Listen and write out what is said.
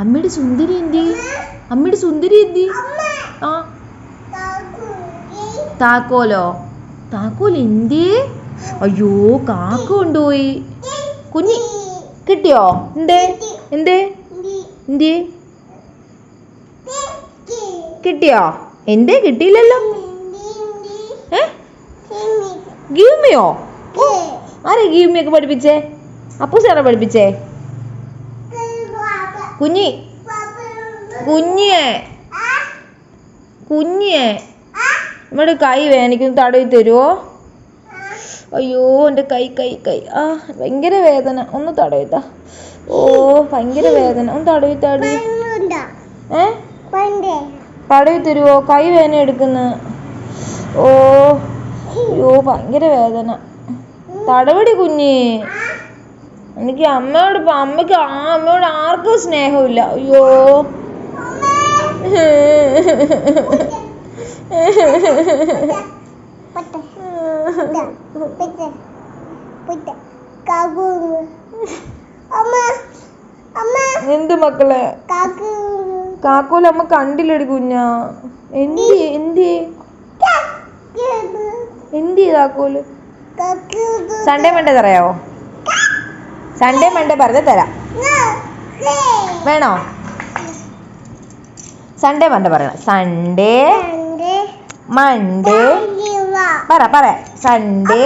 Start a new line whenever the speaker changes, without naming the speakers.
അമ്മയുടെ സുന്ദരി എന്തി? അമ്മയുടെ സുന്ദരി എന്തി? ആ. താക്കോലോ? താക്കോൽ എന്തി? അയ്യോ കാക്ക കൊണ്ടുപോയി. കുഞ്ഞി കിട്ടിയോ? എന്തേ? എന്തേ? എന്തി? കിട്ടിയോ? എന്തേ കിട്ടിയില്ലല്ലോ. ഏ? ഗീവ്മിയോ ആരെ ഗീവ്മിയൊക്കെ പഠിപ്പിച്ചേ? അപ്പൂസാണോ പഠിപ്പിച്ചേ? കുഞ്ഞി. കുഞ്ഞിയെ. കുഞ്ഞിയെ. നമ്മുടെ കൈ വേദനിക്കുന്നു തടവി തരുമോ അയ്യോ എന്റെ കൈ കൈ കൈ. ആ ഭയങ്കര വേദന. ഒന്ന് തടവിത്താ ഓ ഭയങ്കര വേദന. ഒന്ന് തടവി തടവി. ഏ? തടവി തരുമോ കൈ വേദന എടുക്കുന്നു. ഓ അയ്യോ ഭയങ്കര വേദന. തടവടി കുഞ്ഞി. എനിക്ക് അമ്മയോട് അമ്മയ്ക്ക് ആ അമ്മയോട് ആർക്കും സ്നേഹമില്ല. അയ്യോ. എന്ത് മക്കളെ? കാക്കൂല അമ്മ കണ്ടില്ലടി കുഞ്ഞാ. എന്തി എന്തി എന്തി കാക്കൂൽ? സൺഡേ മണ്ടേ തറയാവോ സൺഡേ മൺഡേ പറഞ്ഞ് തരാം. വേണോ? സൺഡേ മൺഡേ പറയണം. സൺഡേ മൺഡേ പറ പറ. സൺഡേ